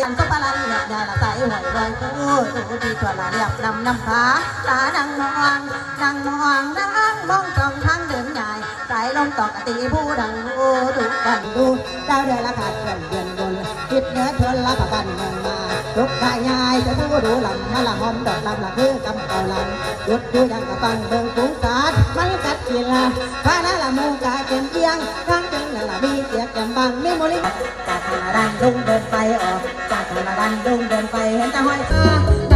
ยันก็ปลาเหยียบยาละใส่หอยลอยกู้สูดีตัวละเหยียบนำนำฟ้าตานังมองนังมองนังมองตองทางเดินใหญ่สายลมตกตีผู้ดังดูดูกันดูดาวเดือนละขาดเดือนเดือนบนคิดเนื้อทนละกับบันเมืองมาลุกขายายจะผู้ดูหลังมาละหอมดอกลำละคือกำเกลังยุดดูยังกระตังเบิ่งกุ้งสาด กีาพานาละมูกาเกมเกียงทางเจังละละมีเกียกแกมบังไม่โมลิจากธนาดันลุงเดินไปออกจากธนาดันลุงเดินไปเห็นตาห้อยตา